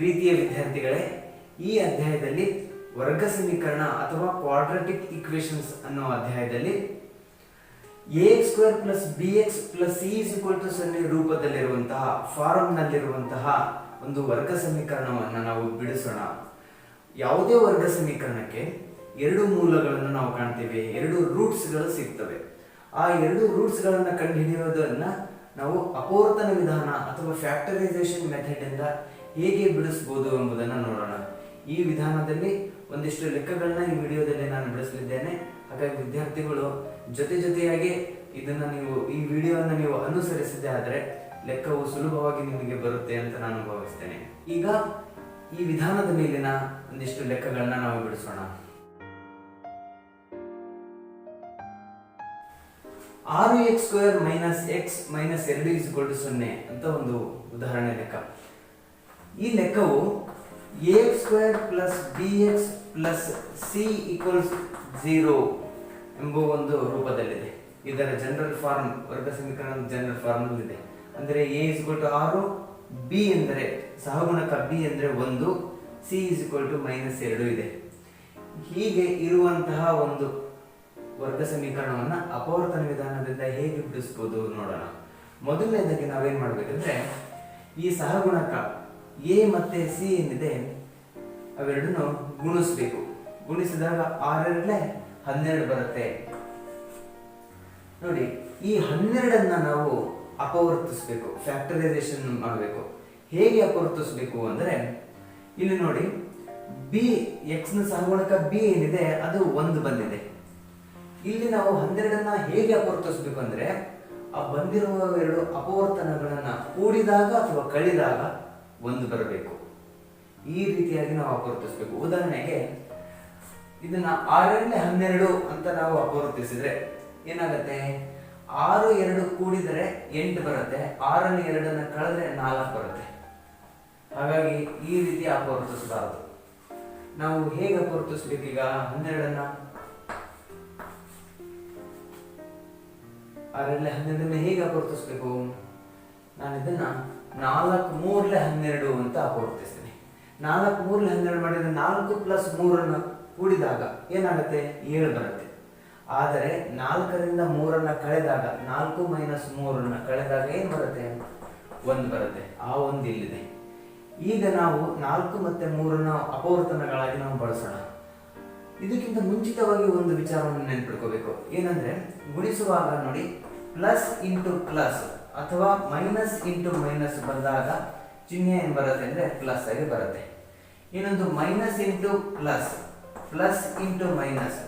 ಪ್ರೀತಿಯ ವಿದ್ಯಾರ್ಥಿಗಳೇ, ಈ ಅಧ್ಯಾಯದಲ್ಲಿ ವರ್ಗ ಸಮೀಕರಣ ಅಥವಾ ಕ್ವಾಡ್ರಾಟಿಕ್ ಇಕ್ವೇಶನ್ಸ್ ಅನ್ನೋ ಅಧ್ಯಾಯದಲ್ಲಿ A X square plus B X plus C is equal to ಸೊನ್ನೆ ರೂಪದಲ್ಲಿರುವಂತಹ ಫಾರಮ್ನಲ್ಲಿರುವಂತಹ ಒಂದು ವರ್ಗ ಸಮೀಕರಣವನ್ನು ನಾವು ಬಿಡಿಸೋಣ. ಯಾವುದೇ ವರ್ಗ ಸಮೀಕರಣಕ್ಕೆ ಎರಡು ಮೂಲಗಳನ್ನು ನಾವು ಕಾಣ್ತೇವೆ, ಎರಡು ರೂಟ್ಸ್ಗಳು ಸಿಗ್ತವೆ. ಆ ಎರಡು ರೂಟ್ಸ್ಗಳನ್ನು ಕಂಡುಹಿಡಿಯೋದನ್ನು ನಾವು ಅಪವರ್ತನ ವಿಧಾನ ಅಥವಾ ಫ್ಯಾಕ್ಟರೈಸೇಷನ್ ಮೆಥಡ್ ಇಂದ ಹೇಗೆ ಬಿಡಿಸ್ಬೋದು ಎಂಬುದನ್ನು ನೋಡೋಣ. ಈ ವಿಧಾನದಲ್ಲಿ ಒಂದಿಷ್ಟು ಲೆಕ್ಕಗಳನ್ನ ಈ ವಿಡಿಯೋದಲ್ಲಿ ನಾನು ಬಿಡಿಸಲಿದ್ದೇನೆ ಹಾಗಾಗಿ ವಿದ್ಯಾರ್ಥಿಗಳು ಜೊತೆ ಜೊತೆಯಾಗಿ ಇದನ್ನ ನೀವು, ಈ ವಿಡಿಯೋವನ್ನು ನೀವು ಅನುಸರಿಸದೇ ಆದರೆ ಲೆಕ್ಕವು ಸುಲಭವಾಗಿ ನಿಮಗೆ ಬರುತ್ತೆ ಅಂತ ನಾನು ಭಾವಿಸ್ತೇನೆ. ಈಗ ಈ ವಿಧಾನದ ಮೇಲಿನ ಒಂದಿಷ್ಟು ಲೆಕ್ಕಗಳನ್ನ ನಾವು ಬಿಡಿಸೋಣ. ಆರು X square minus X minus ಎರಡು ಇಸ್ ಟು ಸೊನ್ನೆ ಅಂತ ಒಂದು ಉದಾಹರಣೆ ಲೆಕ್ಕ. ಈ ಲೆಕ್ಕವು A square plus B X plus C equals zero ಎಂಬ ಒಂದು ರೂಪದಲ್ಲಿದೆ. ಇದರ ಜನರಲ್ ಫಾರ್ಮ್ ವರ್ಗ ಸಮೀಕರಣದ ಜನರಲ್ ಫಾರ್ಮ್ ಇದೆ ಅಂದರೆ ಎ ಇಸ್ ಟು ಆರು ಬಿ ಎಂದರೆ ಸಹಗುಣಕ ಬಿ ಎಂದರೆ ಒಂದು ಸಿ ಇಸ್ ಟು ಮೈನಸ್ ಎರಡು ಇದೆ. ಹೀಗೆ ಇರುವಂತಹ ಒಂದು ವರ್ಗ ಸಮೀಕರಣವನ್ನು ಅಪವರ್ತನ ವಿಧಾನದಿಂದ ಹೇಗೆ ಬಿಡಿಸ್ಬೋದು ನೋಡೋಣ. ಮೊದಲನೇದಾಗಿ ನಾವೇನು ಮಾಡಬೇಕಂದ್ರೆ ಈ ಸಹಗುಣಕ ಎ ಮತ್ತೆ ಸಿ ಏನಿದೆ ಅವೆರಡನ್ನು ಗುಣಿಸ್ಬೇಕು. ಗುಣಿಸಿದಾಗ ಆರೆರಡಲೆ ಹನ್ನೆರಡು ಬರುತ್ತೆ. ನೋಡಿ, ಈ ಹನ್ನೆರಡನ್ನ ನಾವು ಅಪವರ್ತಿಸ್ಬೇಕು, ಫ್ಯಾಕ್ಟರೈಸೇಷನ್ ಮಾಡಬೇಕು. ಹೇಗೆ ಅಪವರ್ತಿಸ್ಬೇಕು ಅಂದ್ರೆ, ಇಲ್ಲಿ ನೋಡಿ ಬಿ ಎಕ್ಸ್ನ ಸಹಗುಣಕ ಬಿ ಏನಿದೆ, ಅದು ಒಂದು ಬಂದಿದೆ. ಇಲ್ಲಿ ನಾವು ಹನ್ನೆರಡನ್ನ ಹೇಗೆ ಅಪವರ್ತಿಸ್ಬೇಕು ಅಂದ್ರೆ, ಆ ಬಂದಿರುವ ಎರಡು ಅಪವರ್ತನಗಳನ್ನು ಕೂಡಿದಾಗ ಅಥವಾ ಕಳಿದಾಗ ಒಂದು ಬರಬೇಕು. ಈ ರೀತಿಯಾಗಿ ನಾವು ಅಪವರ್ತಿಸಬೇಕು ಉದಾಹರಣೆಗೆ, ಇದನ್ನ ಆರರಿಂದ ಹನ್ನೆರಡು ಅಂತ ನಾವು ಅಪವರ್ತಿಸಿದ್ರೆ ಏನಾಗುತ್ತೆ? ಆರು, ಎರಡು ಕೂಡಿದರೆ ಎಂಟು ಬರುತ್ತೆ. ಆರನ್ನು ಎರಡನ್ನು ಕಳೆದ್ರೆ ನಾಲ್ಕು ಬರುತ್ತೆ. ಹಾಗಾಗಿ ಈ ರೀತಿ ಅಪವರ್ತಿಸಬಾರದು ನಾವು ಹೇಗೆ ಅಪವರ್ತಿಸ್ಬೇಕೀಗ ಹನ್ನೆರಡನ್ನ? ಆರಲ್ಲಿ ಹನ್ನೆರಡನ್ನ ಹೇಗೆ ಅಪವರ್ತಿಸ್ಬೇಕು ನಾನು ಇದನ್ನ ನಾಲ್ಕು ಮೂರ್ಲೆ ಹನ್ನೆರಡು ಅಂತ ಅಪವರ್ತಿಸ್ತೀನಿ ನಾಲ್ಕು ಮೂರ್ಲೆ ಹನ್ನೆರಡು ಮಾಡಿದ್ರೆ ನಾಲ್ಕು ಪ್ಲಸ್ ಮೂರನ್ನು ಕೂಡಿದಾಗ ಏನಾಗುತ್ತೆ? ಏಳು ಬರುತ್ತೆ. ಆದರೆ ನಾಲ್ಕರಿಂದ ಮೂರನ್ನು ಕಳೆದಾಗ, ನಾಲ್ಕು ಮೈನಸ್ ಮೂರನ್ನು ಕಳೆದಾಗ ಏನು ಬರುತ್ತೆ? ಒಂದು ಬರುತ್ತೆ. ಆ ಒಂದು ಇಲ್ಲಿದೆ ಈಗ ನಾವು ನಾಲ್ಕು ಮತ್ತೆ ಮೂರನ್ನು ಅಪವರ್ತನಗಳಾಗಿ ನಾವು ಬಳಸೋಣ. ಇದಕ್ಕಿಂತ ಮುಂಚಿತವಾಗಿ ಒಂದು ವಿಚಾರವನ್ನು ನೆನ್ಪಿಡ್ಕೋಬೇಕು ಏನಂದ್ರೆ, ಗುಣಿಸುವಾಗ ನೋಡಿ, ಪ್ಲಸ್ ಇಂಟು ಪ್ಲಸ್ ಅಥವಾ ಮೈನಸ್ ಇಂಟು ಮೈನಸ್ ಬಂದಾಗ ಚಿಹ್ನೆ ಏನು ಬರುತ್ತೆ ಅಂದ್ರೆ ಪ್ಲಸ್ ಆಗಿ ಬರುತ್ತೆ. ಇನ್ನೊಂದು minus into plus plus into minus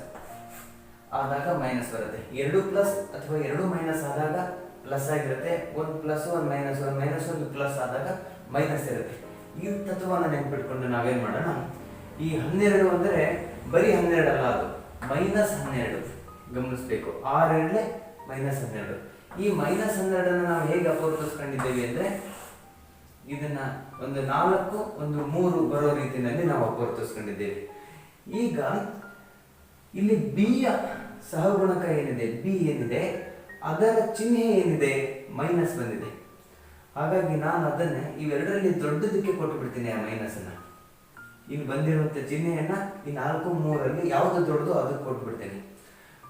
ಆದಾಗ ಮೈನಸ್ ಬರುತ್ತೆ. ಎರಡು ಪ್ಲಸ್ ಅಥವಾ ಎರಡು ಮೈನಸ್ ಆದಾಗ ಪ್ಲಸ್ ಆಗಿರುತ್ತೆ. ಒಂದು ಪ್ಲಸ್ ಒಂದು ಮೈನಸ್ ಒಂದು ಮೈನಸ್ ಒಂದು ಪ್ಲಸ್ ಆದಾಗ ಮೈನಸ್ ಇರುತ್ತೆ. ಈ ತತ್ವವನ್ನು ನೆನ್ಪಿಟ್ಕೊಂಡು ನಾವೇನು ಮಾಡೋಣ? ಈ ಹನ್ನೆರಡು ಅಂದರೆ ಬರೀ ಹನ್ನೆರಡು ಅಲ್ಲ ಅದು. ಮೈನಸ್ ಹನ್ನೆರಡು ಗಮನಿಸ್ಬೇಕು. ಆರೆರಡಲೆ ಮೈನಸ್ ಹನ್ನೆರಡು. ಈ ಮೈನಸ್ ಹನ್ನೆರಡನ್ನು ನಾವು ಹೇಗೆ ಅಪವರ್ತಿಸ್ಕೊಂಡಿದ್ದೇವೆ ಅಂದರೆ ಇದನ್ನ ಒಂದು ನಾಲ್ಕು, ಒಂದು ಮೂರು ಬರೋ ರೀತಿಯಲ್ಲಿ ನಾವು ಅಪವರ್ತಿಸ್ಕೊಂಡಿದ್ದೇವೆ. ಈಗ ಇಲ್ಲಿ ಬಿ ಯ ಸಹಗುಣಕ ಏನಿದೆ? ಬಿ ಏನಿದೆ? ಅದರ ಚಿಹ್ನೆ ಏನಿದೆ? ಮೈನಸ್ ಬಂದಿದೆ. ಹಾಗಾಗಿ ನಾನು ಅದನ್ನ ಇವೆರಡರಲ್ಲಿ ದೊಡ್ಡದಕ್ಕೆ ಕೊಟ್ಟು ಬಿಡ್ತೀನಿ ಆ ಮೈನಸ್ ಅನ್ನ ಇಲ್ಲಿ ಬಂದಿರುವಂತ ಚಿಹ್ನೆಯನ್ನ ಈ ನಾಲ್ಕು ಮೂರಲ್ಲಿ ಯಾವುದು ದೊಡ್ಡದು ಅದಕ್ಕೆ ಕೊಟ್ಟು ಬಿಡ್ತೇನೆ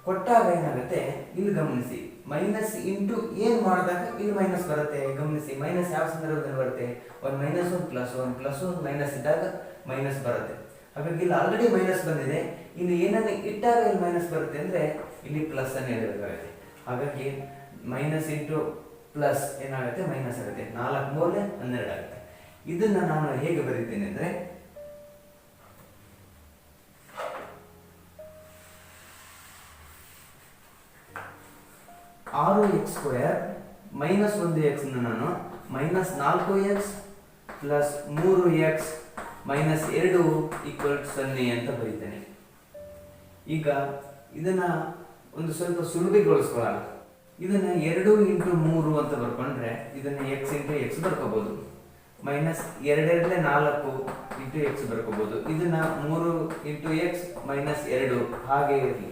ಕೊಟ್ಟಾಗ ಏನಾಗುತ್ತೆ? ಇಲ್ಲಿ ಗಮನಿಸಿ. ಮೈನಸ್ ಇಂಟು ಏನ್ ಮಾಡಿದಾಗ ಇಲ್ಲಿ ಮೈನಸ್ ಬರುತ್ತೆ. ಗಮನಿಸಿ ಮೈನಸ್ ಯಾವ ಸಂದರ್ಭದಲ್ಲಿ ಬರುತ್ತೆ? ಒಂದು ಮೈನಸ್ ಒಂದು ಪ್ಲಸ್ ಒಂದು ಪ್ಲಸ್ ಒಂದು ಮೈನಸ್ ಇದ್ದಾಗ ಮೈನಸ್ ಬರುತ್ತೆ. ಹಾಗಾಗಿ ಇಲ್ಲಿ ಆಲ್ರೆಡಿ ಮೈನಸ್ ಬಂದಿದೆ. ಇಲ್ಲಿ ಏನನ್ನ ಇಟ್ಟಾಗ ಇಲ್ಲಿ ಮೈನಸ್ ಬರುತ್ತೆ ಅಂದ್ರೆ ಇಲ್ಲಿ ಪ್ಲಸ್ ಅನ್ನು ಇಡಬೇಕಾಗುತ್ತೆ ಹಾಗಾಗಿ ಮೈನಸ್ ಇಂಟು ಪ್ಲಸ್ ಏನಾಗುತ್ತೆ? ಮೈನಸ್ ಆಗುತ್ತೆ. ನಾಲ್ಕು ಮೂರಲೆ ಹನ್ನೆರಡು ಆಗುತ್ತೆ ಇದನ್ನ ನಾನು ಹೇಗೆ ಬರೀತೀನಿ ಅಂದ್ರೆ ಆರು ಎಕ್ಸ್ ಸ್ಕ್ವೇರ್ ಮೈನಸ್ ಒಂದು ಎಕ್ಸ್ ನಾನು ಮೈನಸ್ ನಾಲ್ಕು ಎಕ್ಸ್ ಪ್ಲಸ್ ಮೂರು ಎಕ್ಸ್ ಮೈನಸ್ ಎರಡು ಈಕ್ವಲ್ ಸೊನ್ನೆ ಅಂತ ಬರೀತೇನೆ. ಈಗ ಇದನ್ನ ಒಂದು ಸ್ವಲ್ಪ ಸುಲಭಗೊಳಿಸ್ಕೊಳ್ಳೋಣ ಇದನ್ನ ಎರಡು ಇಂಟು ಮೂರು ಅಂತ ಬರ್ಕೊಂಡ್ರೆ ಇದನ್ನ ಎಕ್ಸ್ ಇಂಟು ಎಕ್ಸ್ ಬರ್ಕೋಬಹುದು ಮೈನಸ್ ಎರಡೆರಡಲೆ ನಾಲ್ಕು ಇಂಟು ಎಕ್ಸ್ ಬರ್ಕೋಬಹುದು ಇದನ್ನ ಮೂರು ಇಂಟು ಎಕ್ಸ್ ಮೈನಸ್ ಎರಡು ಹಾಗೆ ಇರಲಿ.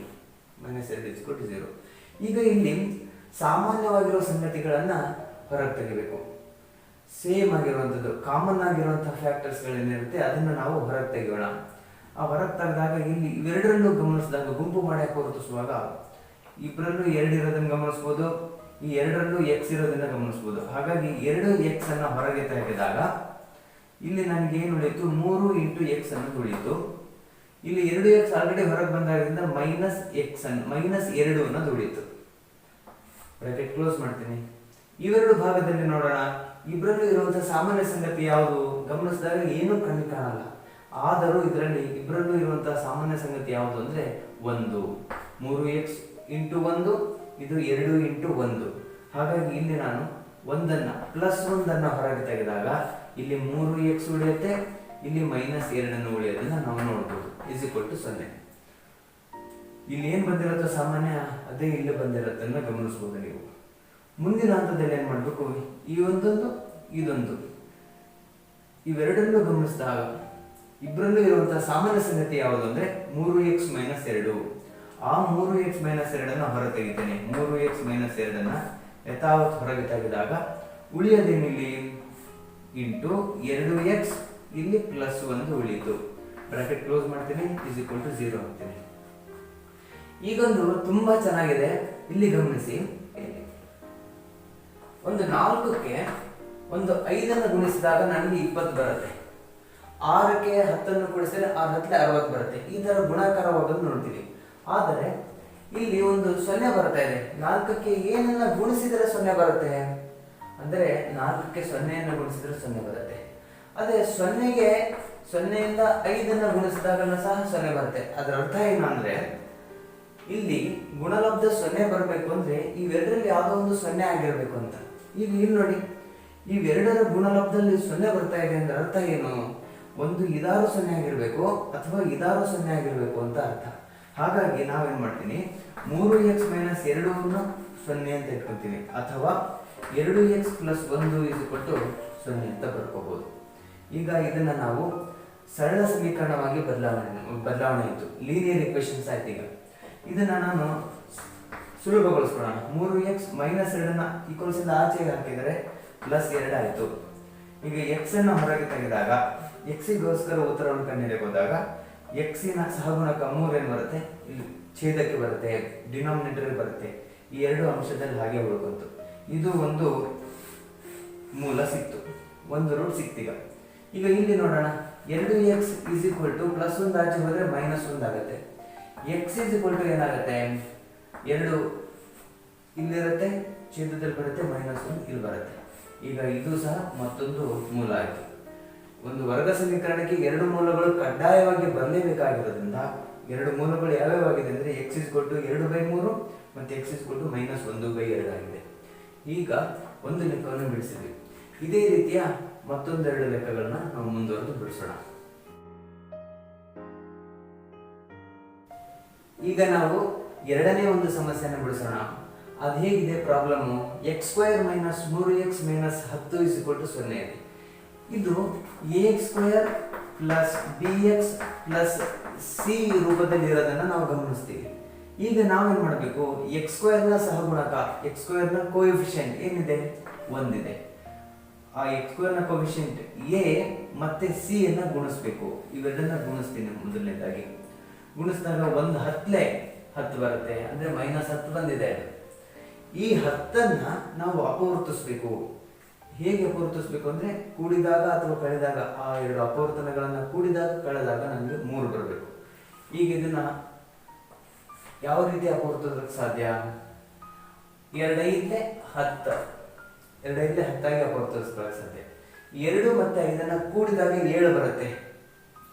ಮೈನಸ್ ಎರಡು ಇಸ್ಕೊಟ್ಟು ಝೀರೋ. ಈಗ ಇಲ್ಲಿ ಸಾಮಾನ್ಯವಾಗಿರೋ ಸಂಗತಿಗಳನ್ನು ಹೊರಗೆ ತೆಗಿಬೇಕು. ಸೇಮ್ ಆಗಿರುವಂಥದ್ದು ಕಾಮನ್ ಆಗಿರುವಂಥ ಫ್ಯಾಕ್ಟರ್ಸ್ಗಳೇನಿರುತ್ತೆ ಅದನ್ನು ನಾವು ಹೊರಗೆ ತೆಗೆಯೋಣ. ಆ ಹೊರಗೆ ತೆಗೆದಾಗ ಇಲ್ಲಿ ಇವೆರಡರಲ್ಲೂ ಗಮನಿಸಿದಾಗ ಗುಂಪು ಮಾಡಿ ಗುರುತಿಸುವಾಗ ಇಬ್ಬರಲ್ಲೂ ಎರಡು ಇರೋದನ್ನ ಗಮನಿಸ್ಬೋದು, ಈ ಎರಡರಲ್ಲೂ ಎಕ್ಸ್ ಇರೋದನ್ನ ಗಮನಿಸ್ಬೋದು. ಹಾಗಾಗಿ ಎರಡು ಎಕ್ಸ್ ಅನ್ನ ಹೊರಗೆ ತೆಗೆದಾಗ, ಇಲ್ಲಿ ನನಗೆ ಏನು ಉಳಿಯಿತು? ಮೂರು ಇಂಟು ಎಕ್ಸ್ ಅನ್ನು ಉಳಿಯಿತು. ಇಲ್ಲಿ ಎರಡು ಎಕ್ಸ್ ಆಲ್ರೆಡಿ ಹೊರಗೆ ಬಂದಾಗಿಂದ ಮೈನಸ್ ಎಕ್ಸ್ ಅನ್ನು ಮೈನಸ್ ಎರಡು ಅನ್ನೋದು ಉಳಿಯಿತು. ಬ್ರಾಕೆಟ್ ಕ್ಲೋಸ್ ಮಾಡ್ತೀನಿ. ಇವೆರಡು ಭಾಗದಲ್ಲಿ ನೋಡೋಣ. ಇಬ್ಬರಲ್ಲೂ ಇರುವಂತಹ ಸಾಮಾನ್ಯ ಸಂಗತಿ ಯಾವುದು? ಗಮನಿಸಿದಾಗ ಏನೂ ಕಣ್ಣು ಕಾಣಲ್ಲ. ಆದರೂ ಇದರಲ್ಲಿ ಇಬ್ಬರಲ್ಲೂ ಇರುವಂತಹ ಸಾಮಾನ್ಯ ಸಂಗತಿ ಯಾವುದು ಅಂದ್ರೆ ಒಂದು. ಮೂರು ಎಕ್ಸ್ ಇಂಟು ಒಂದು, ಇದು ಎರಡು ಇಂಟು ಒಂದು. ಹಾಗಾಗಿ ಇಲ್ಲಿ ನಾನು ಒಂದನ್ನ ಪ್ಲಸ್ ಒಂದನ್ನ ಹೊರಗೆ ತೆಗೆದಾಗ ಇಲ್ಲಿ ಮೂರು ಎಕ್ಸ್ ಉಳಿಯುತ್ತೆ, ಇಲ್ಲಿ ಮೈನಸ್ ಎರಡನ್ನು ಉಳಿಯೋದನ್ನ ನಾವು ನೋಡ್ಬೋದು. ಇಸಿಕೊಟ್ಟು ಸೊನ್ನೆ. ಇಲ್ಲಿ ಏನು ಬಂದಿರುತ್ತೋ ಸಾಮಾನ್ಯ, ಅದೇ ಇಲ್ಲೇ ಬಂದಿರೋದನ್ನ ಗಮನಿಸಬಹುದು ನೀವು. ಮುಂದಿನ ಹಂತದಲ್ಲಿ ಏನು ಮಾಡಬೇಕು? ಈ ಒಂದೊಂದು, ಇದೊಂದು. ಇವೆರಡನ್ನೂ ಗಮನಿಸಿದಾಗ ಇಬ್ಬರಲ್ಲೂ ಇರುವಂತಹ ಸಾಮಾನ್ಯ ಸಂಗತಿ ಯಾವುದು ಅಂದ್ರೆ ಮೂರು ಎಕ್ಸ್ ಮೈನಸ್ ಎರಡು. ಆ ಮೂರು ಎಕ್ಸ್ ಮೈನಸ್ ಎರಡನ್ನ ಹೊರ ತೆಗಿತೇನೆ ಮೂರು ಎಕ್ಸ್ ಮೈನಸ್ ಎರಡನ್ನ ಯಥಾವತ್ ಹೊರಗೆ ತೆಗೆದಾಗ ಉಳಿಯೋದೇನಿಲ್ಲಿ ಇಂಟು ಎರಡು ಎಕ್ಸ್ ಇಲ್ಲಿ ಪ್ಲಸ್ ಒಂದು ಉಳಿಯಿತು. ಬ್ರಾಕೆಟ್ ಕ್ಲೋಸ್ ಮಾಡ್ತೀನಿ ಇಸ್ ಈಕ್ವಲ್ ಟು ಝೀರೋ ಅಂತೀನಿ ಈಗೊಂದು ತುಂಬಾ ಚೆನ್ನಾಗಿದೆ. ಇಲ್ಲಿ ಗಮನಿಸಿ. ಒಂದು ನಾಲ್ಕಕ್ಕೆ ಒಂದು ಐದನ್ನು ಗುಣಿಸಿದಾಗ ನನಗೆ ಇಪ್ಪತ್ತು ಬರುತ್ತೆ. ಆರಕ್ಕೆ ಹತ್ತನ್ನು ಕೂಡಿಸಿದ್ರೆ ಆರು ಹತ್ತಲೆ ಅರವತ್ತು ಬರುತ್ತೆ. ಈ ತರ ಗುಣಾಕಾರವಾಗೋದು ನೋಡ್ತೀವಿ. ಆದರೆ ಇಲ್ಲಿ ಒಂದು ಸೊನ್ನೆ ಬರ್ತಾ ಇದೆ. ನಾಲ್ಕಕ್ಕೆ ಏನನ್ನ ಗುಣಿಸಿದರೆ ಸೊನ್ನೆ ಬರುತ್ತೆ? ಅಂದರೆ ನಾಲ್ಕಕ್ಕೆ ಸೊನ್ನೆಯನ್ನು ಗುಣಿಸಿದ್ರೆ ಸೊನ್ನೆ ಬರುತ್ತೆ. ಅದೇ ಸೊನ್ನೆಗೆ ಸೊನ್ನೆಯಿಂದ ಐದನ್ನು ಗುಣಿಸಿದಾಗಲೂ ಸಹ ಸೊನ್ನೆ ಬರುತ್ತೆ. ಅದರ ಅರ್ಥ ಏನು ಇಲ್ಲಿ ಗುಣಲಬ್ಧ ಸೊನ್ನೆ ಬರಬೇಕು ಅಂದ್ರೆ ಇವೆರಡರಲ್ಲಿ ಯಾವುದೋ ಒಂದು ಸೊನ್ನೆ ಆಗಿರ್ಬೇಕು ಅಂತ. ಈಗ ಇಲ್ಲಿ ನೋಡಿ ಇವೆರಡರ ಗುಣಲಬ್ಧದಲ್ಲಿ ಸೊನ್ನೆ ಬರ್ತಾ ಇದೆ ಅಂದ್ರೆ ಅರ್ಥ ಏನು? ಒಂದು ಇದಾರು ಸೊನ್ನೆ ಆಗಿರಬೇಕು ಅಥವಾ ಇದಾರು ಸೊನ್ನೆ ಆಗಿರಬೇಕು ಅಂತ ಅರ್ಥ. ಹಾಗಾಗಿ ನಾವೇನ್ ಮಾಡ್ತೀನಿ? ಮೂರು ಎಕ್ಸ್ ಮೈನಸ್ ಎರಡು ಸೊನ್ನೆ ಅಂತ ಇಟ್ಕೊತೀವಿ ಅಥವಾ ಎರಡು ಎಕ್ಸ್ ಪ್ಲಸ್ ಒಂದು ಇದು ಕೊಟ್ಟು ಸೊನ್ನೆ ಅಂತ ಬರ್ಕೋಬಹುದು ಈಗ ಇದನ್ನ ನಾವು ಸರಳ ಸಮೀಕರಣವಾಗಿ ಬದಲಾವಣೆ ಬದಲಾವಣೆ ಇತ್ತು ಲೀನಿಯರ್ ಇಕ್ವೇಶನ್ಸ್ ಆಯ್ತು ಈಗ. ಇದನ್ನ ನಾನು ಸುಲಭಗೊಳಿಸ್ಕೊಳ್ಳೋಣ ಮೂರು ಎಕ್ಸ್ ಮೈನಸ್ ಎರಡನ್ನ ಈಕ್ವಲ್ಸ್ ಇಂದ ಆಚೆಗೆ ಹಾಕಿದರೆ ಪ್ಲಸ್ ಎರಡು ಆಯ್ತು. ಈಗ ಎಕ್ಸ್ ಅನ್ನ ಹೊರಗೆ ತೆಗೆದಾಗ ಎಕ್ಸಿಗೋಸ್ಕರ ಉತ್ತರವನ್ನು ಕಂಡುಹಿಡಿಯಬಹುದಾಗ ಎಕ್ಸಿನ ಸಹಗುಣಕ ಮೂರೇನು ಬರುತ್ತೆ? ಇಲ್ಲಿ ಛೇದಕ್ಕೆ ಬರುತ್ತೆ ಡಿನಾಮಿನೇಟರ್ ಬರುತ್ತೆ. ಈ ಎರಡು ಅಂಶದಲ್ಲಿ ಹಾಗೆ ಉಳ್ಕೊಂತು. ಇದು ಒಂದು ಮೂಲ ಸಿಕ್ತು. ಒಂದು ರೂಟ್ ಸಿಕ್ತೀಗ. ಈಗ ಇಲ್ಲಿ ನೋಡೋಣ. ಎರಡು X is equal to plus ಒಂದು ಆಚೆ ಹೋದರೆ ಮೈನಸ್ ಒಂದು ಆಗುತ್ತೆ. ಎಕ್ಸ್ ಇಸ್ ಟು ಏನಾಗುತ್ತೆ? ಎರಡು ಇಲ್ಲಿರುತ್ತೆ, ಛೇದದಲ್ಲಿ ಬರುತ್ತೆ ಮೈನಸ್ ಒಂದು ಇಲ್ಲಿ ಬರುತ್ತೆ. ಈಗ ಇದು ಸಹ ಮತ್ತೊಂದು ಮೂಲ ಆಯಿತು. ಒಂದು ವರ್ಗ ಸಮೀಕರಣಕ್ಕೆ ಎರಡು ಮೂಲಗಳು ಕಡ್ಡಾಯವಾಗಿ ಬರಲೇಬೇಕಾಗಿರೋದ್ರಿಂದ ಎರಡು ಮೂಲಗಳು ಯಾವ್ಯಾವಾಗಿದೆ ಅಂದರೆ ಎಕ್ಸ್ ಇಸ್ ಕೊಟ್ಟು ಎರಡು ಬೈ ಮೂರು ಮತ್ತು ಎಕ್ಸ್ ಇಸ್ ಕೊಟ್ಟು ಮೈನಸ್ ಒಂದು ಬೈ ಎರಡು ಆಗಿದೆ. ಈಗ ಒಂದು ಲೆಕ್ಕವನ್ನು ಬಿಡಿಸಿದ್ವಿ. ಇದೇ ರೀತಿಯ ಮತ್ತೊಂದೆರಡು ಲೆಕ್ಕಗಳನ್ನ ನಾವು ಮುಂದುವರೆದು ಬಿಡಿಸೋಣ. ಈಗ ನಾವು ಎರಡನೇ ಒಂದು ಸಮಸ್ಯೆಯನ್ನು ಬಿಡಿಸೋಣ. ಅದು ಹೇಗಿದೆ ಪ್ರಾಬ್ಲಮ್ಮು ಎಕ್ಸ್ ಸ್ಕ್ವೇರ್ ಮೈನಸ್ ಮೂರು ಎಕ್ಸ್ ಮೈನಸ್ ಹತ್ತು ಇಸ್ ಟು ಸೊನ್ನೆ ಇದೆ ಇದು a x square plus b x plus c ರೂಪದಲ್ಲಿ ಇರೋದನ್ನು ನಾವು ಗಮನಿಸ್ತೀವಿ. ಈಗ ನಾವೇನು ಮಾಡಬೇಕು? ಎಕ್ಸ್ ಸ್ಕ್ವೇರ್ನ ಸಹಗುಣಕ ಎಕ್ಸ್ ಸ್ಕ್ವೇರ್ನ ಕೋಎಫಿಷಿಯಂಟ್ ಏನಿದೆ? ಒಂದಿದೆ. ಆ ಎಕ್ಸ್ ಸ್ಕ್ವೇರ್ನ ಕೋಎಫಿಷಿಯಂಟ್ ಎ ಮತ್ತೆ ಸಿ ಅನ್ನು ಗುಣಿಸ್ಬೇಕು. ಇವೆರಡನ್ನ ಗುಣಿಸ್ತೀನಿ ಮೊದಲನೇದಾಗಿ. ಗುಣಿಸಿದಾಗ ಒಂದು ಹತ್ತಲೆ ಹತ್ತು ಬರುತ್ತೆ, ಅಂದರೆ ಮೈನಸ್ ಹತ್ತು ಬಂದಿದೆ. ಈ ಹತ್ತನ್ನು ನಾವು ಅಪವರ್ತಿಸ್ಬೇಕು ಹೇಗೆ ಅಪವರ್ತಿಸ್ಬೇಕು ಅಂದರೆ ಕೂಡಿದಾಗ ಅಥವಾ ಕಳೆದಾಗ, ಆ ಎರಡು ಅಪವರ್ತನಗಳನ್ನು ಕೂಡಿದಾಗ ಕಳೆದಾಗ ನಮಗೆ ಮೂರು ಬರಬೇಕು. ಈಗ ಇದನ್ನು ಯಾವ ರೀತಿ ಅಪವೃತಿಸಕ್ಕೆ ಸಾಧ್ಯ? ಎರಡೈದಲೆ ಹತ್ತು. ಎರಡೈದಲೆ ಹತ್ತಾಗಿ ಅಪವರ್ತಿಸ್ಕೊಳ್ಳಕ್ಕೆ ಸಾಧ್ಯ. ಎರಡು ಮತ್ತು ಐದನ್ನು ಕೂಡಿದಾಗ ಏಳು ಬರುತ್ತೆ.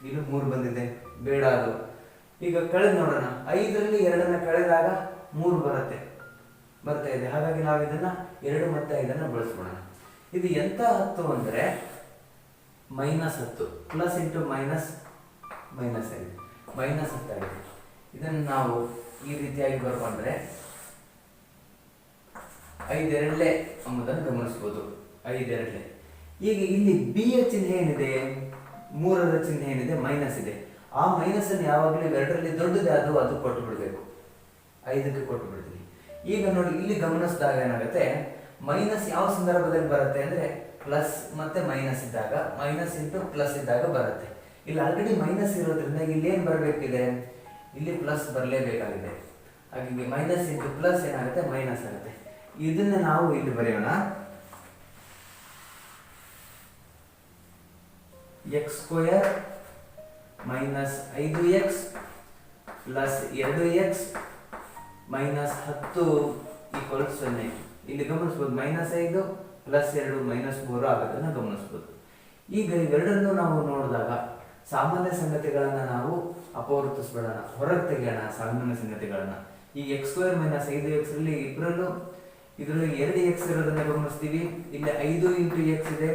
ಇಲ್ಲಿ ಮೂರು ಬಂದಿದೆ. ಬೇಡ ಅದು. ಈಗ ಕಳೆದು ನೋಡೋಣ. ಐದರಲ್ಲಿ ಎರಡನ್ನ ಕಳೆದಾಗ ಮೂರು ಬರುತ್ತೆ. ಬರ್ತಾ ಇದೆ. ಹಾಗಾಗಿ ನಾವು ಇದನ್ನ ಎರಡು ಮತ್ತೆ ಐದನ್ನ ಬಳಸ್ಕೊಳ್ಳೋಣ. ಇದು ಎಂತ ಹತ್ತು ಅಂದ್ರೆ ಮೈನಸ್ ಹತ್ತು. ಪ್ಲಸ್ ಇಂಟು ಮೈನಸ್ ಮೈನಸ್ ಐದು. ಮೈನಸ್ ಹತ್ತಾಗಿದೆ ಇದನ್ನು ನಾವು ಈ ರೀತಿಯಾಗಿ ಬರ್ಕೊಂಡ್ರೆ ಐದೆರಡಲೆ ಎಂಬುದನ್ನು ಗಮನಿಸ್ಬೋದು. ಐದೆರಡಲೆ. ಈಗ ಇಲ್ಲಿ ಬಿ ಯ ಚಿಹ್ನೆ ಏನಿದೆ? ಮೂರರ ಚಿಹ್ನೆ ಏನಿದೆ? ಮೈನಸ್ ಇದೆ. ಆ ಮೈನಸ್ ಅನ್ನು ಯಾವಾಗಲೂ ಎರಡರಲ್ಲಿ ದೊಡ್ಡದು ಅದು ಅದು ಕೊಟ್ಟು ಬಿಡಬೇಕು ಐದಕ್ಕೆ ಕೊಟ್ಟು ಬಿಡ್ತೀನಿ ಈಗ ನೋಡಿ, ಇಲ್ಲಿ ಗಮನಿಸಿದಾಗ ಏನಾಗುತ್ತೆ? ಮೈನಸ್ ಯಾವ ಸಂದರ್ಭದಲ್ಲಿ ಬರುತ್ತೆ ಅಂದ್ರೆ ಪ್ಲಸ್ ಮತ್ತೆ ಮೈನಸ್ ಇದ್ದಾಗ ಮೈನಸ್ ಇಂಟು ಪ್ಲಸ್ ಇದ್ದಾಗ ಬರುತ್ತೆ. ಇಲ್ಲಿ ಆಲ್ರೆಡಿ ಮೈನಸ್ ಇರೋದ್ರಿಂದ ಇಲ್ಲಿ ಏನು ಬರಬೇಕಿದೆ? ಇಲ್ಲಿ ಪ್ಲಸ್ ಬರಲೇಬೇಕಾಗಿದೆ. ಹಾಗಾಗಿ ಮೈನಸ್ ಇಂಟು ಪ್ಲಸ್ ಏನಾಗುತ್ತೆ? ಮೈನಸ್ ಆಗುತ್ತೆ. ಇದನ್ನ ನಾವು ಇಲ್ಲಿ ಬರೆಯೋಣ. ಎಕ್ಸ್ ಸ್ಕ್ವೇರ್ ಮೈನಸ್ ಐದು ಎಕ್ಸ್ ಪ್ಲಸ್ ಎರಡು ಎಕ್ಸ್ ಮೈನಸ್ ಹತ್ತು ಈಕ್ವಲ್ ಸೊನ್ನೆ ಇಲ್ಲಿ ಗಮನಿಸ್ಬೋದು ಮೈನಸ್ ಐದು ಪ್ಲಸ್ ಎರಡು ಮೈನಸ್ ಮೂರು ಆಗೋದನ್ನು ಗಮನಿಸ್ಬೋದು. ಈಗ ಇವೆರಡನ್ನು ನಾವು ನೋಡಿದಾಗ ಸಾಮಾನ್ಯ ಸಂಗತಿಗಳನ್ನು ನಾವು ಅಪವರ್ತಿಸ್ಬಿಡೋಣ ಹೊರಗೆ ತೆಗೆಯೋಣ ಸಾಮಾನ್ಯ ಸಂಗತಿಗಳನ್ನು. ಈ ಎಕ್ಸ್ ಸ್ಕ್ವೇರ್ ಮೈನಸ್ ಐದು ಎಕ್ಸ್ ಅಲ್ಲಿ ಇಬ್ಬರಲ್ಲೂ ಇದರಲ್ಲಿ ಎರಡು ಎಕ್ಸ್ ಇರೋದನ್ನ ಗಮನಿಸ್ತೀವಿ. ಇಲ್ಲಿ ಐದು ಇಂಟು ಎಕ್ಸ್ ಇದೆ.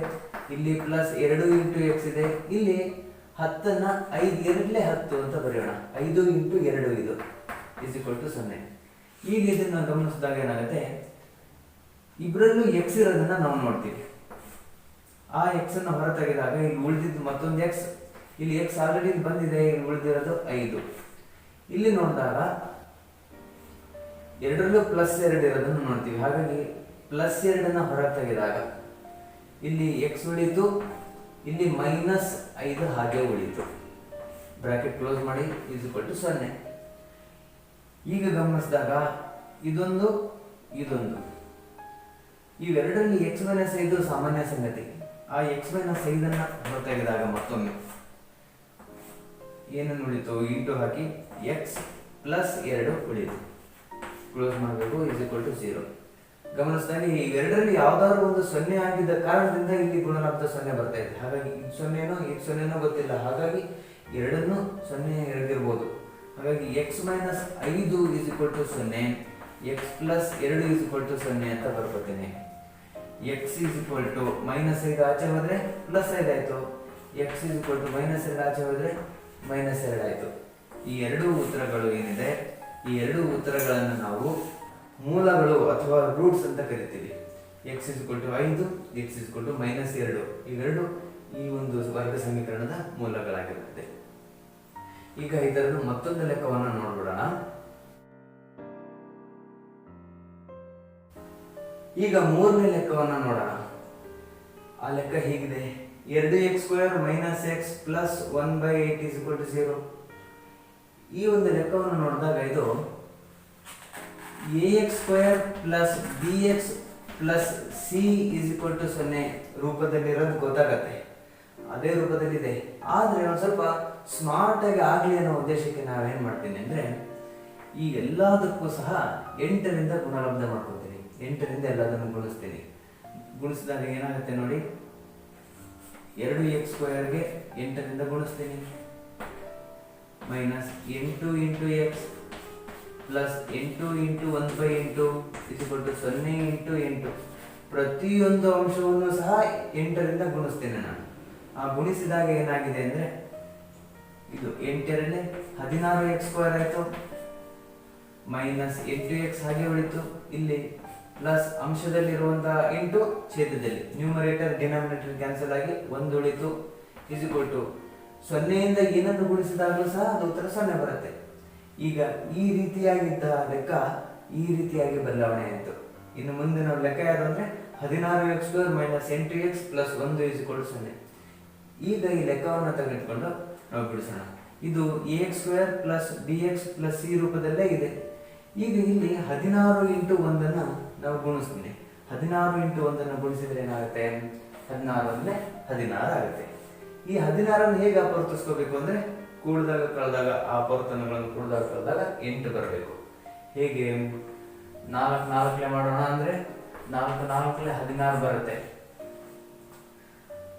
ಇಲ್ಲಿ ಪ್ಲಸ್ ಎರಡು ಇಂಟು ಎಕ್ಸ್ ಇದೆ. ಇಲ್ಲಿ ಹತ್ತನ್ನ ಐದು, ಎರಡಲೇ ಹತ್ತು ಅಂತ ಬರೆಯೋಣ. ಐದು ಇಂಟು ಎರಡು ಇದು. ಇಸ್ ಇಕ್ವಲ್ ಟು ಸೊನ್ನೆ. ಈಗ ಇದನ್ನ ಗಮನಿಸಿದಾಗ ಏನಾಗುತ್ತೆ? ಇಬ್ಬರಲ್ಲೂ ಎಕ್ಸ್ ಇರೋದನ್ನ ನಾವು ನೋಡ್ತೀವಿ. ಆ ಎಕ್ಸ್ ಅನ್ನ ಹೊರ ತೆಗೆದಾಗ ಇಲ್ಲಿ ಉಳಿದಿದ್ದು ಮತ್ತೊಂದು ಎಕ್ಸ್ ಇಲ್ಲಿ ಎಕ್ಸ್ ಆಲ್ರೆಡಿ ಬಂದಿದೆ, ಇಲ್ಲಿ ಉಳಿದಿರೋದು ಐದು. ಇಲ್ಲಿ ನೋಡಿದಾಗ ಎರಡರಲ್ಲೂ ಪ್ಲಸ್ ಎರಡು ಇರೋದನ್ನು ನೋಡ್ತೀವಿ. ಹಾಗಾಗಿ ಪ್ಲಸ್ ಎರಡನ್ನ ಹೊರ ತೆಗೆದಾಗ ಇಲ್ಲಿ ಎಕ್ಸ್ ಉಳಿತು ಇಲ್ಲಿ ಮೈನಸ್ ಐದು ಹಾಗೆ ಉಳಿತು ಬ್ರಾಕೆಟ್ ಕ್ಲೋಸ್ ಮಾಡಿ ಇಕ್ವಲ್ ಟು ಸೊನ್ನೆ. ಈಗ ಗಮನಿಸಿದಾಗ ಇದೊಂದು ಇದೊಂದು. ಇವೆರಡರಲ್ಲಿ ಎಕ್ಸ್ ಮೈನಸ್ ಐದು ಸಾಮಾನ್ಯ ಸಂಗತಿ. ಆ ಎಕ್ಸ್ ಮೈನಸ್ ಐದನ್ನ ಹೊರತೆಗೆದಾಗ ಮತ್ತೊಮ್ಮೆ. ಏನನ್ನು ಉಳಿತು? ಇಂಟು ಹಾಕಿ ಎಕ್ಸ್ ಪ್ಲಸ್ ಎರಡು ಉಳಿತು ಕ್ಲೋಸ್ ಮಾಡಬೇಕು ಇಸ್ ಈಕ್ವಲ್ ಟು ಝೀರೋ. ಗಮನಿಸಿದಾಗ ಇವೆರಡರಲ್ಲಿ ಯಾವ್ದಾದ್ರು ಒಂದು ಸೊನ್ನೆ ಆಗಿದ್ದ ಕಾರಣದಿಂದ ಇಲ್ಲಿ ಗುಣಲಬ್ಧ ಸೊನ್ನೆ ಬರ್ತಾ ಇದೆ. ಹಾಗಾಗಿ ಇದು ಸೊನ್ನೆನೋ ಇದು ಸೊನ್ನೆನೋ ಗೊತ್ತಿಲ್ಲ. ಹಾಗಾಗಿ ಎರಡನ್ನೂ ಸೊನ್ನೆ ಎರಡಿರ್ಬೋದು ಹಾಗಾಗಿ ಎಕ್ಸ್ ಮೈನಸ್ ಐದು ಇಸ್ ಇಕ್ವಲ್ ಟು ಸೊನ್ನೆ ಎಕ್ಸ್ ಪ್ಲಸ್ ಎರಡು ಇಸ್ ಇಕ್ವಲ್ ಟು ಸೊನ್ನೆ ಅಂತ ಬರ್ಕೋತೀನಿ. X is equal to minus ಐದು ಆಚೆ ಹೋದ್ರೆ ಪ್ಲಸ್ ಐದು ಆಯ್ತು. X is equal to minus ಎರಡು ಆಚೆ ಹೋದ್ರೆ ಮೈನಸ್ ಎರಡು ಆಯ್ತು. ಈ ಎರಡು ಉತ್ತರಗಳು ಏನಿದೆ? ಈ ಎರಡು ಉತ್ತರಗಳನ್ನು ನಾವು ಮೂಲಗಳು ಅಥವಾ ರೂಟ್ಸ್ ಅಂತ ಕರಿತೀವಿ. ಎಕ್ಸ್ ಟು ಐದು ಎಕ್ಸ್ ಇಸ್ ಟು ಮೈನಸ್ ಎರಡು. ಇವೆರಡು ಈ ಒಂದು ವರ್ಗ ಸಮೀಕರಣದ ಮೂಲಗಳಾಗಿರುತ್ತೆ. ಈಗ ಇದರದ್ದು ಮತ್ತೊಂದು ಲೆಕ್ಕವನ್ನು ನೋಡ್ಬಿಡೋಣ. ಈಗ ಮೂರನೇ ಲೆಕ್ಕವನ್ನು ನೋಡೋಣ. ಆ ಲೆಕ್ಕ ಹೀಗಿದೆ? ಎರಡು X square minus X plus one by eight is to zero ಈ ಒಂದು ಲೆಕ್ಕವನ್ನು ನೋಡಿದಾಗ ಇದು A X square plus B X plus C is equal to ಸೊನ್ನೆ ರೂಪದಲ್ಲಿರೋದು ಗೊತ್ತಾಗತ್ತೆ. ಅದೇ ರೂಪದಲ್ಲಿದೆ. ಆದರೆ ಒಂದು ಸ್ವಲ್ಪ ಸ್ಮಾರ್ಟಾಗಿ ಆಗಲಿ ಅನ್ನೋ ಉದ್ದೇಶಕ್ಕೆ ನಾವೇನು ಮಾಡ್ತೀನಿ ಅಂದರೆ ಈ ಎಲ್ಲದಕ್ಕೂ ಸಹ ಎಂಟರಿಂದ ಗುಣಲಬ್ಧ ಮಾಡ್ಕೊತೀನಿ ಎಂಟರಿಂದ ಎಲ್ಲದನ್ನು ಗುಣಿಸ್ತೀನಿ ಗುಣಿಸಿದಾಗ ಏನಾಗುತ್ತೆ ನೋಡಿ? ಎರಡು ಎಕ್ಸ್ ಸ್ಕ್ವೇರ್ಗೆ ಎಂಟರಿಂದ ಗುಣಿಸ್ತೀನಿ ಮೈನಸ್ ಎಂಟು ಇಂಟು ಎಕ್ಸ್ ಪ್ಲಸ್ ಎಂಟು ಇಂಟು ಒನ್ ಬೈ ಎಂಟು ಇಸ್ಕೊಟ್ಟು ಸೊನ್ನೆ ಇಂಟು ಎಂಟು ಪ್ರತಿಯೊಂದು ಅಂಶವನ್ನು ಸಹ ಎಂಟರಿಂದ ಗುಣಿಸ್ತೇನೆ ನಾನು. ಆ ಗುಣಿಸಿದಾಗ ಏನಾಗಿದೆ ಅಂದರೆ ಇದು ಎಂಟರಲ್ಲಿ ಹದಿನಾರು ಎಕ್ಸ್ ಸ್ಕ್ವೇರ್ ಆಯಿತು. ಮೈನಸ್ ಎಂಟು ಎಕ್ಸ್ ಹಾಗೆ ಉಳಿತು. ಇಲ್ಲಿ ಪ್ಲಸ್ ಅಂಶದಲ್ಲಿರುವಂತಹ ಎಂಟು ಛೇದದಲ್ಲಿ ನ್ಯೂಮರೇಟರ್ ಡಿನಾಮಿನೇಟರ್ ಕ್ಯಾನ್ಸಲ್ ಆಗಿ ಒಂದು ಉಳಿತು. ಇಸಿಕೊಟ್ಟು ಸೊನ್ನೆಯಿಂದ ಏನನ್ನು ಗುಣಿಸಿದಾಗಲೂ ಸಹ ಅದು ಉತ್ತರ ಸೊನ್ನೆ ಬರುತ್ತೆ. ಈಗ ಈ ರೀತಿಯಾಗಿದ್ದ ಲೆಕ್ಕ ಈ ರೀತಿಯಾಗಿ ಬದಲಾವಣೆ ಆಯಿತು. ಇನ್ನು ಮುಂದೆ ನಾವು ಲೆಕ್ಕ ಯಾವುದು ಅಂದರೆ ಹದಿನಾರು ಎಕ್ಸ್ ಸ್ಕ್ವೇರ್ ಮೈನಸ್ ಎಂಟು ಎಕ್ಸ್ ಪ್ಲಸ್ ಒಂದು ಇಸ್ ಸೊನ್ನೆ. ಈಗ ಈ ಲೆಕ್ಕವನ್ನು ತೆಗೆದುಕೊಂಡು ನಾವು ಬಿಡಿಸೋಣ. ಇದು A X square plus B X plus C ರೂಪದಲ್ಲೇ ಇದೆ. ಈಗ ಇಲ್ಲಿ ಹದಿನಾರು ಇಂಟು ಒಂದನ್ನು ನಾವು ಗುಣಿಸ್ತೀನಿ. ಹದಿನಾರು ಇಂಟು ಒಂದನ್ನು ಗುಣಿಸಿದ್ರೆ ಏನಾಗುತ್ತೆ? ಹದಿನಾರು ಅಂದರೆ ಹದಿನಾರು ಆಗುತ್ತೆ. ಈ ಹದಿನಾರನ್ನು ಹೇಗೆ ಅಪವರ್ತಿಸ್ಕೋಬೇಕು ಅಂದರೆ ಕೂಡಿದಾಗ ಕಳೆದಾಗ ಆ ಅಪವರ್ತನಗಳನ್ನು ಕೂಡಿದಾಗ ಕಳೆದಾಗ ಎಂಟು ಬರಬೇಕು. ಹೇಗೆ? ನಾಲ್ಕು ನಾಲ್ಕಲೆ ಮಾಡೋಣ ಅಂದರೆ ನಾಲ್ಕು ನಾಲ್ಕಲೆ ಹದಿನಾರು ಬರುತ್ತೆ.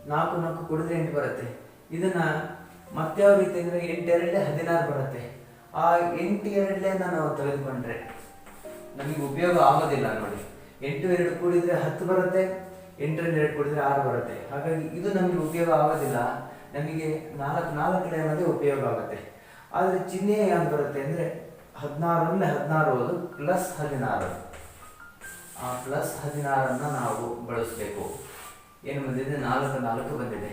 ನಾಲ್ಕು ನಾಲ್ಕು ಕುಡಿದ್ರೆ ಎಂಟು ಬರುತ್ತೆ. ಇದನ್ನ ಮತ್ತೆ ಯಾವ ರೀತಿ ಅಂದರೆ ಎಂಟು ಎರಡಲೆ ಹದಿನಾರು ಬರುತ್ತೆ. ಆ ಎಂಟು ಎರಡಲೆ ನಾವು ತೆಗೆದುಕೊಂಡ್ರೆ ನಮಗೆ ಉಪಯೋಗ ಆಗೋದಿಲ್ಲ ನೋಡಿ. ಎಂಟು ಎರಡು ಕೂಡಿದ್ರೆ ಹತ್ತು ಬರುತ್ತೆ ಎಂಟರಿಂದ ಎರಡು ಕೂಡಿದ್ರೆ ಆರು ಬರುತ್ತೆ. ಹಾಗಾಗಿ ಇದು ನಮಗೆ ಉಪಯೋಗ ಆಗೋದಿಲ್ಲ. ನಮಗೆ ನಾಲ್ಕು ನಾಲ್ಕನೇ ಅನ್ನೋದೇ ಉಪಯೋಗ ಆಗುತ್ತೆ. ಆದರೆ ಚಿಹ್ನೆ ಏನು ಬರುತ್ತೆ ಅಂದರೆ ಹದಿನಾರರಲ್ಲಿ ಹದಿನಾರು ಅದು ಪ್ಲಸ್ ಹದಿನಾರು. ಆ ಪ್ಲಸ್ ಹದಿನಾರನ್ನು ನಾವು ಬಳಸಬೇಕು. ಏನು ಬಂದಿದೆ? ನಾಲ್ಕು ನಾಲ್ಕು ಬಂದಿದೆ.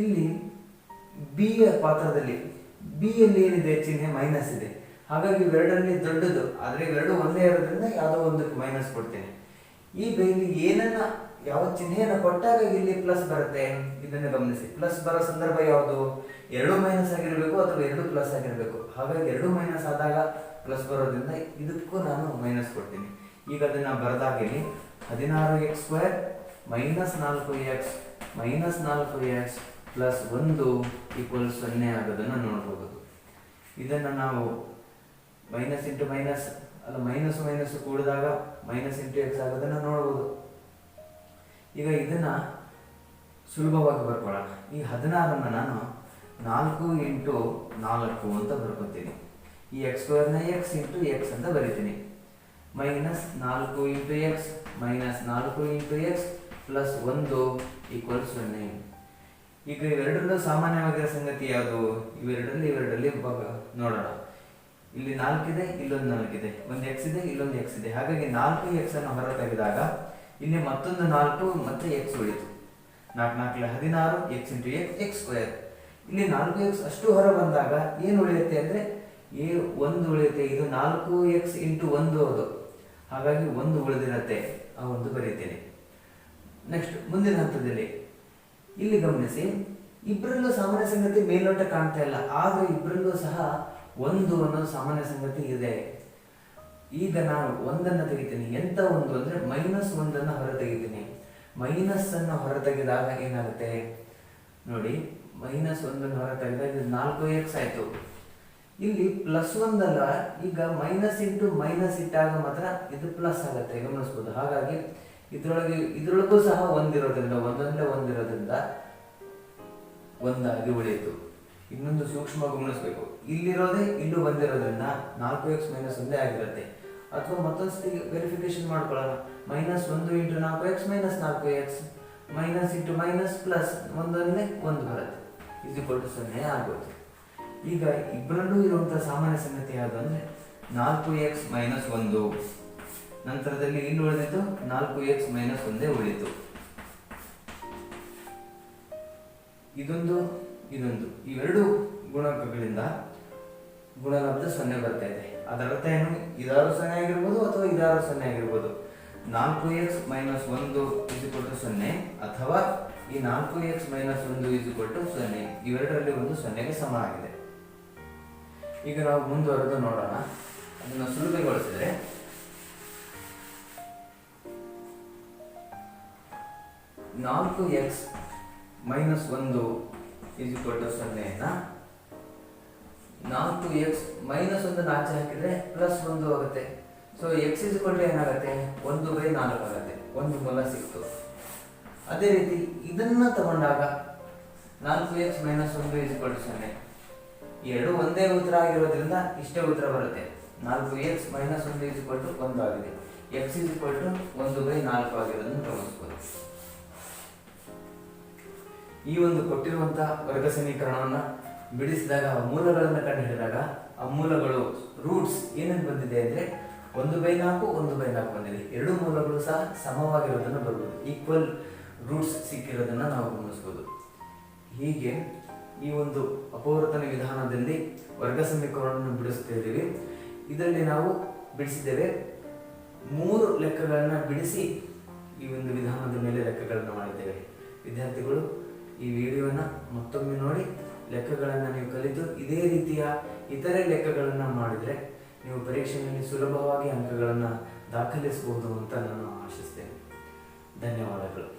ಇಲ್ಲಿ ಬಿ ಯ ಪಾತ್ರದಲ್ಲಿ ಬಿ ಯಲ್ಲಿ ಏನಿದೆ? ಚಿಹ್ನೆ ಮೈನಸ್ ಇದೆ. ಹಾಗಾಗಿ ಇವೆರಡರಲ್ಲಿ ದೊಡ್ಡದು. ಆದರೆ ಇವೆರಡು ಒಂದೇ ಇರೋದ್ರಿಂದ ಯಾವುದೋ ಒಂದಕ್ಕೆ ಮೈನಸ್ ಕೊಡ್ತೇನೆ. ಈಗ ಇಲ್ಲಿ ಏನನ್ನ ಯಾವ ಚಿಹ್ನೆಯನ್ನು ಕೊಟ್ಟಾಗ ಇಲ್ಲಿ ಪ್ಲಸ್ ಬರುತ್ತೆ? ಇದನ್ನು ಗಮನಿಸಿ. ಪ್ಲಸ್ ಬರೋ ಸಂದರ್ಭ ಯಾವುದು? ಎರಡು ಮೈನಸ್ ಆಗಿರಬೇಕು ಅಥವಾ ಎರಡು ಪ್ಲಸ್ ಆಗಿರಬೇಕು. ಹಾಗಾಗಿ ಎರಡು ಮೈನಸ್ ಆದಾಗ ಪ್ಲಸ್ ಬರೋದ್ರಿಂದ ಇದಕ್ಕೂ ನಾನು ಮೈನಸ್ ಕೊಡ್ತೀನಿ. ಈಗ ಅದನ್ನು ಬರೆದಾಗ ಇಲ್ಲಿ ಹದಿನಾರು ಎಕ್ಸ್ ಸ್ಕ್ವೇರ್ ಮೈನಸ್ ನಾಲ್ಕು ಎಕ್ಸ್ ಮೈನಸ್ ನಾಲ್ಕು ಎಕ್ಸ್ ಪ್ಲಸ್ ಒಂದು ಈಕ್ವಲ್ ಸೊನ್ನೆ ಆಗೋದನ್ನು ನೋಡ್ಬೋದು. ಇದನ್ನು ನಾವು ಮೈನಸ್ ಇಂಟು ಮೈನಸ್ ಅಲ್ಲ ಮೈನಸ್ ಮೈನಸ್ ಕೂಡಿದಾಗ ಮೈನಸ್ ಇಂಟು ಎಕ್ಸ್ ಆಗೋದನ್ನು ನೋಡ್ಬೋದು. ಈಗ ಇದನ್ನ ಸುಲಭವಾಗಿ ಬರ್ಕೊಳ್ಳೋಣ. ಈ ಹದಿನಾರನ್ನು ನಾನು ನಾಲ್ಕು ಇಂಟು ನಾಲ್ಕು ಅಂತ ಬರ್ಕೊತೀನಿ. ಈ ಎಕ್ಸ್ ಸ್ಕ್ವೇರ್ನ ಎಕ್ಸ್ ಇಂಟು ಎಕ್ಸ್ ಅಂತ ಬರಿತೀನಿ. ಮೈನಸ್ ನಾಲ್ಕು ಇಂಟು ಎಕ್ಸ್ ಮೈನಸ್ ನಾಲ್ಕು ಇಂಟು ಎಕ್ಸ್ ಪ್ಲಸ್ ಒಂದು ಈಕ್ವಲ್ ಸೊನ್ನೆ ಈಗ ಇವೆರಡರಲ್ಲೂ ಸಾಮಾನ್ಯವಾಗಿರೋ ಸಂಗತಿ ಯಾವುದು? ಇವೆರಡರಲ್ಲಿ ಇವೆರಡರಲ್ಲಿ ನೋಡೋಣ. ಇಲ್ಲಿ ನಾಲ್ಕಿದೆ, ಇಲ್ಲೊಂದು ನಾಲ್ಕಿದೆ. ಒಂದು ಎಕ್ಸ್ ಇದೆ, ಇಲ್ಲೊಂದು ಎಕ್ಸ್ ಇದೆ. ಹಾಗಾಗಿ ನಾಲ್ಕು ಎಕ್ಸ್ ಅನ್ನು ಹೊರ ತೆಗೆದಾಗ ಇಲ್ಲಿ ಮತ್ತೊಂದು ನಾಲ್ಕು ಮತ್ತೆ ಎಕ್ಸ್ ಉಳಿತು ನಾಲ್ಕು ನಾಲ್ಕು ಹದಿನಾರು X into X X square ಇಲ್ಲಿ ನಾಲ್ಕು ಎಕ್ಸ್ ಅಷ್ಟು ಹೊರ ಬಂದಾಗ ಏನು ಉಳಿಯುತ್ತೆ ಅಂದ್ರೆ ಎ ಒಂದು ಉಳಿಯುತ್ತೆ. ಇದು ನಾಲ್ಕು ಎಕ್ಸ್ ಇಂಟು ಒಂದು ಅದು. ಹಾಗಾಗಿ ಒಂದು ಉಳಿದಿರತ್ತೆ. ಆ ಒಂದು ಬರೀತೇನೆ ನೆಕ್ಸ್ಟ್ ಮುಂದಿನ ಹಂತದಲ್ಲಿ. ಇಲ್ಲಿ ಗಮನಿಸಿ ಇಬ್ಬರಲ್ಲೂ ಸಾಮಾನ್ಯ ಸಂಗತಿ ಮೇಲ್ನೋಟ ಕಾಣ್ತಾ ಇಲ್ಲ. ಆದ್ರೆ ಇಬ್ಬರಲ್ಲೂ ಸಹ ಒಂದು ಅನ್ನೋ ಸಾಮಾನ್ಯ ಸಂಗತಿ ಇದೆ. ಈಗ ನಾನು ಒಂದನ್ನು ತೆಗಿತೀನಿ. ಎಂತ ಒಂದು ಅಂದ್ರೆ ಮೈನಸ್ ಒಂದನ್ನು ಹೊರ ತೆಗಿತೀನಿ ಮೈನಸ್ ಅನ್ನು ಹೊರ ತೆಗೆದಾಗ ಏನಾಗುತ್ತೆ? ನೋಡಿ ಮೈನಸ್ ಒಂದನ್ನು ಹೊರ ತೆಗೆದಾಗ ಇದು ನಾಲ್ಕು ಎಕ್ಸ್ ಆಯ್ತು. ಇಲ್ಲಿ ಪ್ಲಸ್ ಒಂದಲ್ಲ ಈಗ ಮೈನಸ್ ಇಂಟು ಮೈನಸ್ ಇಟ್ಟಾಗ ಮಾತ್ರ ಇದು ಪ್ಲಸ್ ಆಗುತ್ತೆ. ಗಮನಿಸ್ಬೋದು. ಹಾಗಾಗಿ ಇದರೊಳಗೆ, ಇದರೊಳಗೂ ಸಹ ಒಂದಿರೋದ್ರಿಂದ, ಒಂದೊಂದೇ ಒಂದಿರೋದ್ರಿಂದ ಒಂದಾಗಿ ಉಳಿಯಿತು. ಇನ್ನೊಂದು ಸೂಕ್ಷ್ಮ ಗಮನಿಸಬೇಕು. ಇಲ್ಲಿರೋದೇ, ಇಲ್ಲೂ ಬಂದಿರೋದ್ರಿಂದ ನಾಲ್ಕು ಎಕ್ಸ್ ಮೈನಸ್ ಒಂದೇ ಆಗಿರುತ್ತೆ. ಅಥವಾ ಮತ್ತೊಂದು ವೆರಿಫಿಕೇಶನ್ ಮಾಡ್ಕೊಳ್ಳೋಣ. ಮೈನಸ್ ಒಂದು ಇಂಟು ನಾಲ್ಕು ಎಕ್ಸ್ ಮೈನಸ್ ನಾಲ್ಕು X minus into minus plus ಒಂದೊಂದೇ ಒಂದು ಬರುತ್ತೆ. ಇದು ಕೊಟ್ಟು ಸೊನ್ನೆ ಆಗುತ್ತೆ ಈಗ ಇಬ್ಬರಲ್ಲೂ ಇರುವಂಥ ಸಾಮಾನ್ಯ ಸಂಗತಿ ಯಾವುದು ಅಂದ್ರೆ ನಾಲ್ಕು ಎಕ್ಸ್ ಮೈನಸ್ ಒಂದು. ನಂತರದಲ್ಲಿ ಇಲ್ಲಿ ಉಳಿದಿದ್ದು ನಾಲ್ಕು ಎಕ್ಸ್ ಮೈನಸ್ ಒಂದೇ ಉಳಿತು ಇದೊಂದು ಇದೊಂದು. ಇವೆರಡು ಗುಣಕಗಳಿಂದ ಗುಣಲಬ್ಧ ಸೊನ್ನೆ ಬರ್ತಾ ಇದೆ. ಅದರ ಅರ್ಥ ಏನು ಇದಾರು ಸೊನ್ನೆ ಆಗಿರ್ಬೋದು ಅಥವಾ ಇದಾರು ಸೊನ್ನೆ ಆಗಿರ್ಬೋದು? ನಾಲ್ಕು ಎಕ್ಸ್ ಮೈನಸ್ ಒಂದು ಇಸಿಕೊಟ್ಟು ಸೊನ್ನೆ ಅಥವಾ ಈ ನಾಲ್ಕು ಎಕ್ಸ್ ಮೈನಸ್ ಒಂದು ಇಸುಕೊಟ್ಟು ಸೊನ್ನೆ ಇವೆರಡರಲ್ಲಿ ಒಂದು ಸೊನ್ನೆಗೆ ಸಮ ಆಗಿದೆ ಈಗ ನಾವು ಮುಂದುವರೆದು ನೋಡೋಣ. ಅದನ್ನು ಸುಲಭಗೊಳಿಸಿದ್ರೆ ನಾಲ್ಕು ಎಕ್ಸ್ ಮೈನಸ್ ಒಂದು ಇಸ್ ಇಕ್ವಲ್ ಟು ಸೊನ್ನೆಯನ್ನ ನಾಲ್ಕು ಎಕ್ಸ್ ಮೈನಸ್ ಒಂದು ನಾಚೆ ಹಾಕಿದ್ರೆ ಪ್ಲಸ್ ಒಂದು ಆಗುತ್ತೆ. ಸೊ ಎಕ್ಸ್ ಇಕ್ವಲ್ ಏನಾಗುತ್ತೆ? ಒಂದು ಬೈ ನಾಲ್ಕು ಆಗುತ್ತೆ. ಒಂದು ಮೂಲ ಸಿಕ್ತು. ಅದೇ ರೀತಿ ಇದನ್ನ ತಗೊಂಡಾಗ ನಾಲ್ಕು ಎಕ್ಸ್ ಮೈನಸ್ ಒಂದು ಇಸ್ ಇಕ್ವಲ್ ಟು ಸೊನ್ನೆ. ಎರಡು ಒಂದೇ ಉತ್ತರ ಆಗಿರೋದ್ರಿಂದ ಇಷ್ಟೇ ಉತ್ತರ ಬರುತ್ತೆ. ನಾಲ್ಕು ಎಕ್ಸ್ ಮೈನಸ್ ಒಂದು ಇಸ್ ಕೊಟ್ಟು ಟು ಒಂದು ಆಗಿದೆ. ಎಕ್ಸ್ ಇಸ್ ಇಕ್ವಲ್ ಒಂದು ಬೈ ನಾಲ್ಕು ಆಗಿರೋದನ್ನು ಗಮನಿಸ್ಬೋದು ಈ ಒಂದು ಕೊಟ್ಟಿರುವಂತಹ ವರ್ಗ ಸಮೀಕರಣವನ್ನ ಬಿಡಿಸಿದಾಗ, ಮೂಲಗಳನ್ನು ಕಂಡುಹಿಡಿದಾಗ ಆ ಮೂಲಗಳು ರೂಟ್ಸ್ ಏನೇನು ಬಂದಿದೆ ಅಂದರೆ, ಒಂದು ಬೈ ನಾಲ್ಕು, ಒಂದು ಬೈ ನಾಲ್ಕು ಬಂದಿದೆ. ಎರಡು ಮೂಲಗಳು ಸಹ ಸಮವಾಗಿರೋದನ್ನು ಬರ್ಬೋದು. ಈಕ್ವಲ್ ರೂಟ್ಸ್ ಸಿಕ್ಕಿರೋದನ್ನು ನಾವು ಗಮನಿಸ್ಬೋದು. ಹೀಗೆ ಈ ಒಂದು ಅಪವರ್ತನ ವಿಧಾನದಲ್ಲಿ ವರ್ಗ ಸಮೀಕರಣವನ್ನು ಬಿಡಿಸ್ತಾ ಇದ್ದೀವಿ. ಇದರಲ್ಲಿ ನಾವು ಬಿಡಿಸಿದ್ದೇವೆ ಮೂರು ಲೆಕ್ಕಗಳನ್ನು ಬಿಡಿಸಿ ಈ ಒಂದು ವಿಧಾನದ ಮೇಲೆ ಲೆಕ್ಕಗಳನ್ನು ಮಾಡಿದ್ದೇವೆ. ವಿದ್ಯಾರ್ಥಿಗಳು, ಈ ವಿಡಿಯೋನ ಮತ್ತೊಮ್ಮೆ ನೋಡಿ. ಲೆಕ್ಕಗಳನ್ನು ನೀವು ಕಲಿತು ಇದೇ ರೀತಿಯ ಇತರೆ ಲೆಕ್ಕಗಳನ್ನು ಮಾಡಿದರೆ ನೀವು ಪರೀಕ್ಷೆಯಲ್ಲಿ ಸುಲಭವಾಗಿ ಅಂಕಗಳನ್ನು ದಾಖಲಿಸಬಹುದು ಅಂತ ನಾನು ಆಶಿಸ್ತೇನೆ. ಧನ್ಯವಾದಗಳು.